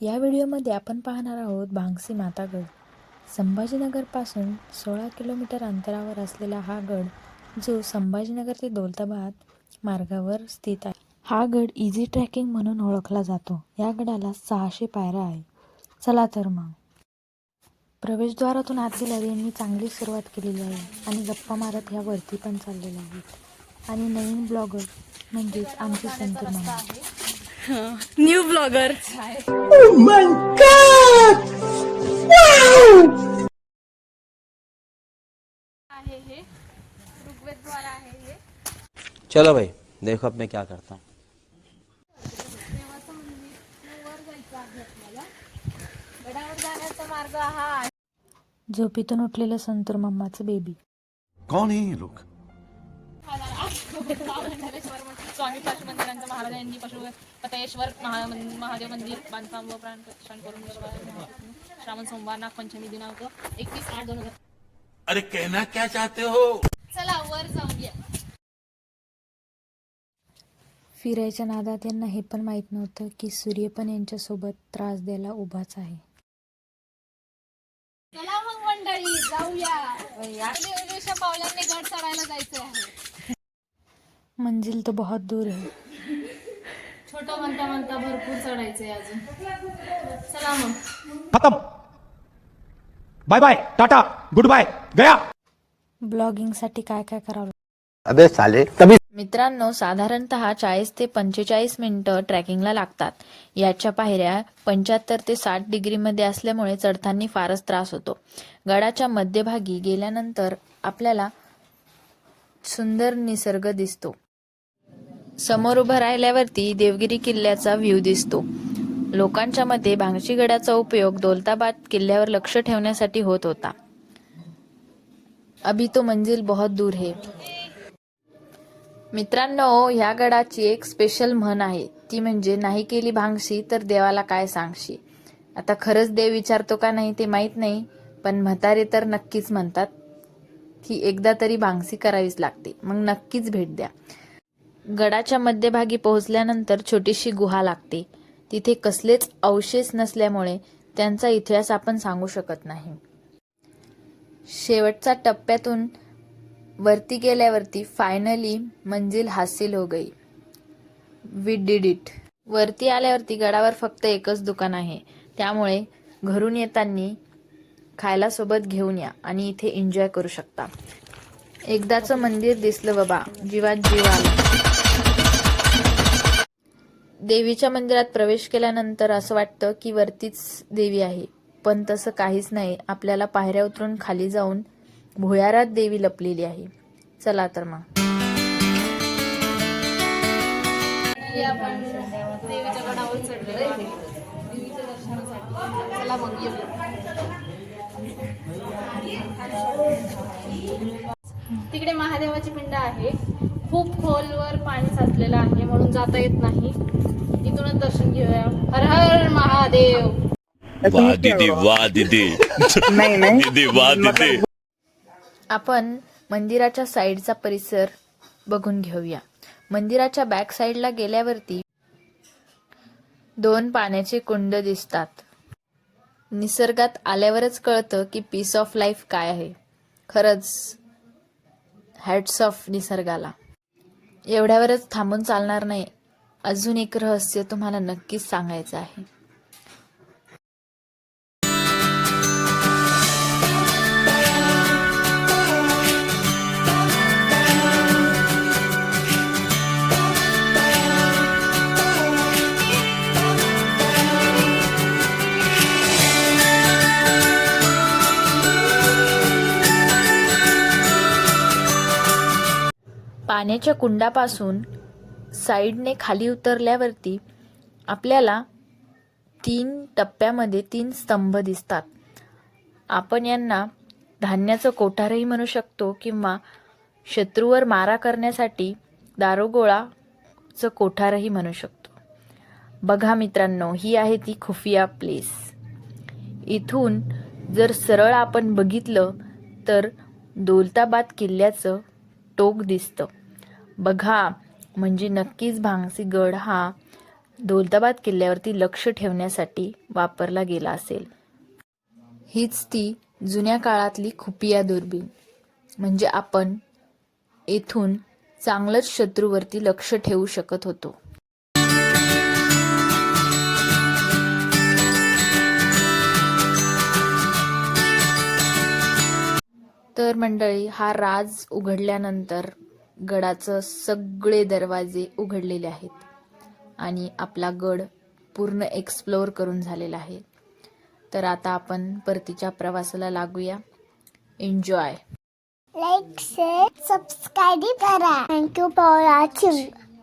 या व्हिडिओमध्ये आपण पाहणार आहोत भांगसी माता गड. संभाजीनगरपासून सोळा किलोमीटर अंतरावर असलेला हा गड जो संभाजीनगर ते दौलताबाद मार्गावर स्थित आहे. हा गड इझी ट्रॅकिंग म्हणून ओळखला जातो. या गडाला सहाशे पायऱ्या आहे. चला तर मग. प्रवेशद्वारातून आत गेल्यावर यांनी चांगली सुरुवात केलेली आहे आणि गप्पा मारत ह्या वरती पण चाललेल्या आहेत. आणि नवीन ब्लॉगर म्हणजेच आमचे संत मामा न्यू ब्लॉगर आहे हे. ऋग्वेद द्वार आहे हे. चलो भाई देखो अब मैं क्या करता हूँ। देवाचं मंदिर वर जायचं आहे आपल्याला. गडावर जाण्याचा मार्ग हा आहे. झोपेतून उठलेलं संतूर मम्माचं बेबी कौन है ये लोग? स्वामी मंदिरांचं महाराजांनी पशु महा महादेव मंदिर बांधकाम व प्राण प्रतिष्ठान करून श्रावण सोमवार नागपंचमी दिनांक एकवीस आठ दोन हजार अरे कहना क्या चाहते हो? चला वर जाऊया फिरायच्या नादात यांना हे पण माहीत नव्हतं की सूर्य पण यांच्यासोबत त्रास द्यायला उभाच आहे. चला मग मंडळी जाऊया. पावलांनी गड चढायला जायचं आहे मंजिल तो बहुत दूर है। छोटं म्हणता म्हणता भरपूर चढायचंय अजून. चला मग. खत्म. Bye bye tata good bye गया. ब्लॉगिंगसाठी काय काय करावं अबे साले तभी मित्रांनो साधारणतः चाळीस ते पंचेचाळीस मिनिटं ट्रॅकिंगला लागतात. याच्या पायऱ्या पंच्याहत्तर ते साठ डिग्रीमध्ये असल्यामुळे चढताना फारच त्रास होतो. गडाच्या मध्यभागी गेल्यानंतर आपल्याला सुंदर निसर्ग दिसतो. समोर उभं राहिल्यावरती देवगिरी किल्ल्याचा व्ह्यू दिसतो. लोकांच्या मते भांगशी गडाचा उपयोग दौलताबाद किल्ल्यावर लक्ष ठेवण्यासाठी होत होता. अभी तो मंजिल बहुत दूर है. मित्रांनो ह्या गडाची एक स्पेशल म्हण आहे. ती म्हणजे नाही केली भांगशी तर देवाला काय सांगशी? आता खरंच देव विचारतो का नाही ते माहीत नाही पण म्हातारे तर नक्कीच म्हणतात की एकदा तरी भांगसी करावीच लागते. मग नक्कीच भेट द्या. गडाच्या मध्यभागी पोहोचल्यानंतर छोटीशी गुहा लागते. तिथे कसलेच अवशेष नसल्यामुळे त्यांचा इतिहास आपण सांगू शकत नाही. शेवटच्या टप्प्यातून वरती गेल्यावरती फायनली मंजिल हासिल हो गई. वी डिड इट वरती आल्यावरती गडावर फक्त एकच दुकान आहे. त्यामुळे घरून येताना खायला सोबत घेऊन या आणि इथे एन्जॉय करू शकता. एकदाचं मंदिर दिसलं बाबा. जीवात जीव आला. देवीच्या मंदिरात प्रवेश केल्यानंतर असं वाटतं की वरतीच देवी आहे. पण तसं काहीच नाही. आपल्याला पायऱ्या उतरून खाली जाऊन भुयारात देवी लपलेली आहे. चला तर मग. तिकडे महादेवाची पिंड आहे. खूप खोलवर पाणी साचलेलं आहे म्हणून जाता येत नाही. इथूनच दर्शन घेऊया. हर हर महादेव. वाह दीदी वाह दीदी. दीदी वाह दीदी. आपण मंदिराच्या साईडचा परिसर बघून घेऊया. मंदिराच्या बॅक साईडला गेल्यावरती दोन पाण्याचे कुंड दिसतात. निसर्गात आल्यावरच कळतं की पीस ऑफ लाईफ काय आहे. खरंच हॅट्स ऑफ निसर्गाला. एवढ्यावरच थांबून चालणार नाही. अजून एक रहस्य तुम्हाला नक्कीच सांगायचं आहे. पाण्याच्या कुंडापासून साईडने खाली उतरल्यावरती आपल्याला तीन टप्प्यामध्ये तीन स्तंभ दिसतात. आपण यांना धान्याचं कोठारही म्हणू शकतो किंवा शत्रूवर मारा करण्यासाठी दारुगोळाचं कोठारही म्हणू शकतो. बघा मित्रांनो ही आहे ती खुफिया प्लेस. इथून जर सरळ आपण बघितलं तर दौलताबाद किल्ल्याचं टोक दिसतं. बघा म्हणजे नक्कीच भांगसी गड हा दौलताबाद किल्ल्यावरती लक्ष ठेवण्यासाठी वापरला गेला असेल. हीच ती जुन्या काळातली खुपिया दुर्बीण. म्हणजे आपण येथून चांगलंच शत्रूवरती लक्ष ठेवू शकत होतो. तर मंडळी हा राज उघडल्यानंतर गडाचं सगळे दरवाजे उघडलेले आहेत आणि आपला गड पूर्ण एक्सप्लोअर करून झालेला आहे. तर आता आपण परतीच्या प्रवासाला लागूया. एन्जॉय लाईक शेअर सबस्क्राईब करा. Thank you for watching